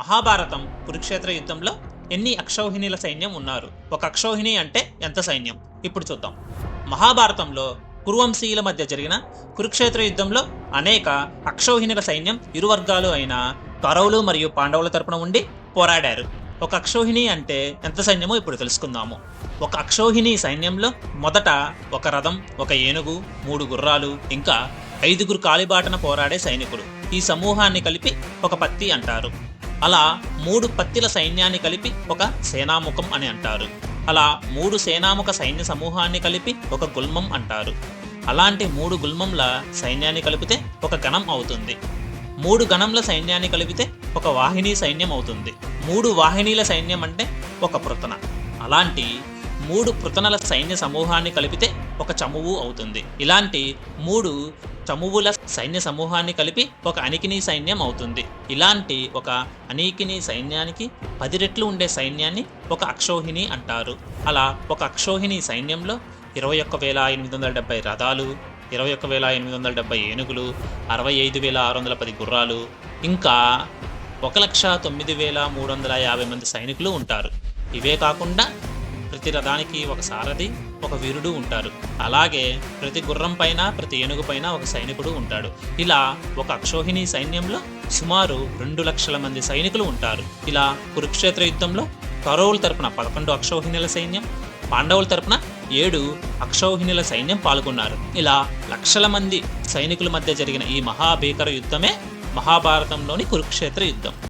మహాభారతం కురుక్షేత్ర యుద్ధంలో ఎన్ని అక్షౌహిణీల సైన్యం ఉన్నారు? ఒక అక్షౌహిణి అంటే ఎంత సైన్యం? ఇప్పుడు చూద్దాం. మహాభారతంలో కురువంశీయుల మధ్య జరిగిన కురుక్షేత్ర యుద్ధంలో అనేక అక్షౌహిణుల సైన్యం ఇరు వర్గాలు అయిన కౌరవులు మరియు పాండవుల తరపున ఉండి పోరాడారు. ఒక అక్షౌహిణి అంటే ఎంత సైన్యమో ఇప్పుడు తెలుసుకుందాము. ఒక అక్షౌహిణి సైన్యంలో మొదట ఒక రథం ఒక ఏనుగు మూడు గుర్రాలు ఇంకా ఐదుగురు కాలిబాటన పోరాడే సైనికులు. ఈ సమూహాన్ని కలిపి ఒక పత్తి అంటారు. అలా మూడు పత్తిల సైన్యాన్ని కలిపి ఒక సేనాముఖం అని అంటారు. అలా మూడు సేనాముఖ సైన్య సమూహాన్ని కలిపి ఒక గుల్మం అంటారు. అలాంటి మూడు గుల్మంల సైన్యాన్ని కలిపితే ఒక గణం అవుతుంది. మూడు గణంల సైన్యాన్ని కలిపితే ఒక వాహిని సైన్యం అవుతుంది. మూడు వాహినీల సైన్యం అంటే ఒక పృతన. అలాంటి మూడు పృతనల సైన్య సమూహాన్ని కలిపితే ఒక చమువు అవుతుంది. ఇలాంటి మూడు చమువుల సైన్య సమూహాన్ని కలిపి ఒక అనికిని సైన్యం అవుతుంది. ఇలాంటి ఒక అనికిని సైన్యానికి పది రెట్లు ఉండే సైన్యాన్ని ఒక అక్షోహిణి అంటారు. అలా ఒక అక్షోహిణి సైన్యంలో ఇరవై ఒక్క వేల ఎనిమిది వందల డెబ్బై రథాలు ఇరవై ఒక్క వేల ఎనిమిది వందల డెబ్బై ఏనుగులు అరవై ఐదు వేల ఆరు వందల పది గుర్రాలు ఇంకా ఒక లక్ష తొమ్మిది వేల మూడు వందల యాభై మంది సైనికులు ఉంటారు. ఇవే కాకుండా ప్రతి రథానికి ఒక సారథి ఒక వీరుడు ఉంటారు. అలాగే ప్రతి గుర్రం పైన ప్రతి ఏనుగు పైన ఒక సైనికుడు ఉంటాడు. ఇలా ఒక అక్షోహిణి సైన్యంలో సుమారు రెండు లక్షల మంది సైనికులు ఉంటారు. ఇలా కురుక్షేత్ర యుద్ధంలో కౌరవుల తరపున పదకొండు అక్షోహిణుల సైన్యం పాండవుల తరపున ఏడు అక్షౌహిణుల సైన్యం పాల్గొన్నారు. ఇలా లక్షల మంది సైనికుల మధ్య జరిగిన ఈ మహాభీకర యుద్ధమే మహాభారతంలోని కురుక్షేత్ర యుద్ధం.